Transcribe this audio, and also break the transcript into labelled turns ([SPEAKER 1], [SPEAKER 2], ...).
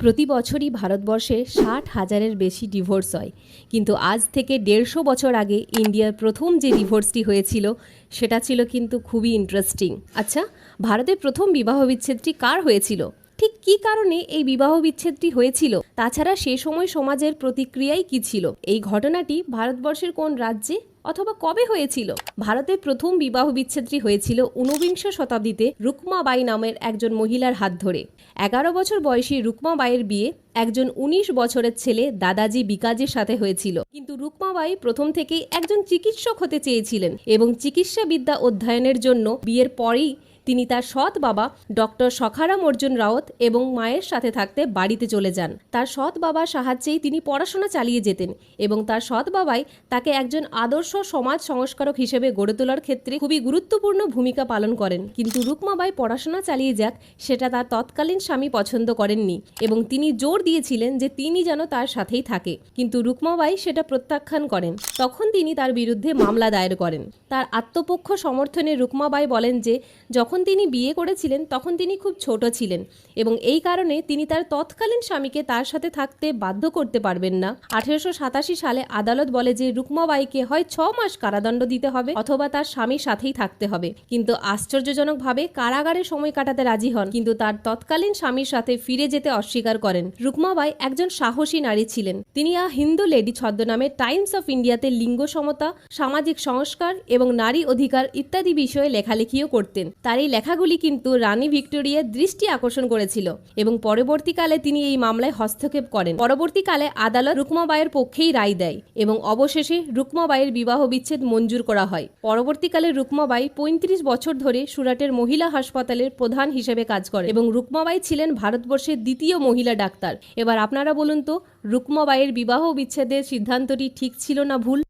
[SPEAKER 1] প্রতি বছরই ভারতবর্ষে ষাট হাজারের বেশি ডিভোর্স হয়। কিন্তু আজ থেকে দেড়শো বছর আগে ইন্ডিয়ার প্রথম যে ডিভোর্সটি হয়েছিল, সেটা ছিল কিন্তু খুবই ইন্টারেস্টিং আচ্ছা ভারতের প্রথম বিবাহ বিচ্ছেদটি কার হয়েছিল? ঠিক কি কারণে এই বিবাহ বিচ্ছেদটি হয়েছিল? তাছাড়া সে সময় সমাজের প্রতিক্রিয়াই কী ছিল? এই ঘটনাটি ভারতবর্ষের কোন রাজ্যে অথবা কবে হয়েছিল? ভারতের প্রথম বিবাহ বিচ্ছেদটি হয়েছিল ঊনবিংশ শতাব্দীতে রুকমাবাই নামের একজন মহিলার হাত ধরে। এগারো বছর বয়সী রুকমাবাইয়ের বিয়ে একজন উনিশ বছরের ছেলে দাদাজি বিকাজের সাথে হয়েছিল। কিন্তু রুকমাবাই প্রথম থেকেই একজন চিকিৎসক হতে চেয়েছিলেন এবং চিকিৎসাবিদ্যা অধ্যয়নের জন্য বিয়ের পরেই তিনি তার সৎ বাবা ডক্টর সখারাম অর্জুন রাওত এবং মায়ের সাথে থাকতে বাড়িতে চলে যান। তার সৎ বাবার সাহায্যেই তিনি পড়াশোনা চালিয়ে যেতেন এবং তার সৎ বাবাই তাকে একজন আদর্শ সমাজ সংস্কারক হিসেবে গড়ে তোলার ক্ষেত্রে খুবই গুরুত্বপূর্ণ ভূমিকা পালন করেন। কিন্তু রুকমাবাই পড়াশোনা চালিয়ে যাক, সেটা তার তৎকালীন স্বামী পছন্দ করেননি এবং তিনি জোর দিয়েছিলেন যে তিনি যেন তার সাথেই থাকে। কিন্তু রুকমাবাই সেটা প্রত্যাখ্যান করেন। তখন তিনি তার বিরুদ্ধে মামলা দায়ের করেন। তার আত্মপক্ষ সমর্থনে রুকমাবাই বলেন যে, যখন তিনি বিয়ে করেছিলেন, তখন তিনি খুব ছোট ছিলেন এবং এই কারণে তিনি তার তৎকালীন স্বামীকে তার সাথে থাকতে বাধ্য করতে পারবেন না। আঠেরোশো সাতাশি সালে আদালত বলে যে রুকমাবাইকে হয় ছ মাস কারাদণ্ড দিতে হবে অথবা তার স্বামীর সাথেই থাকতে হবে। কিন্তু আশ্চর্যজনকভাবে কারাগারে সময় কাটাতে রাজি হন, কিন্তু তার তৎকালীন স্বামীর সাথে ফিরে যেতে অস্বীকার করেন। রুকমাবাই একজন সাহসী নারী ছিলেন। তিনি আ হিন্দু লেডি ছদ্মনামে টাইমস অফ ইন্ডিয়াতে লিঙ্গ সমতা, সামাজিক সংস্কার এবং নারী অধিকার ইত্যাদি বিষয়ে লেখালেখিও করতেন। তার এই লেখাগুলি কিন্তু রানী ভিক্টোরিয়ার দৃষ্টি আকর্ষণ করেছিল এবং পরবর্তীকালে তিনি এই মামলায় হস্তক্ষেপ করেন। পরবর্তীকালে আদালত রুকমাবাইয়ের পক্ষেই রায় দেয় এবং অবশেষে রুকমাবাইয়ের বিবাহ বিচ্ছেদ মঞ্জুর করা হয়। পরবর্তীকালে রুকমাবাই পঁয়ত্রিশ বছর ধরে সুরাটের মহিলা হাসপাতালের প্রধান হিসেবে কাজ করে এবং রুকমাবাই ছিলেন ভারতবর্ষের দ্বিতীয় মহিলা ডাক্তার। এবার আপনারা বলুন তো, রুকমাবাইয়ের বিবাহ বিচ্ছেদের সিদ্ধান্তটি ঠিক ছিল না ভুল?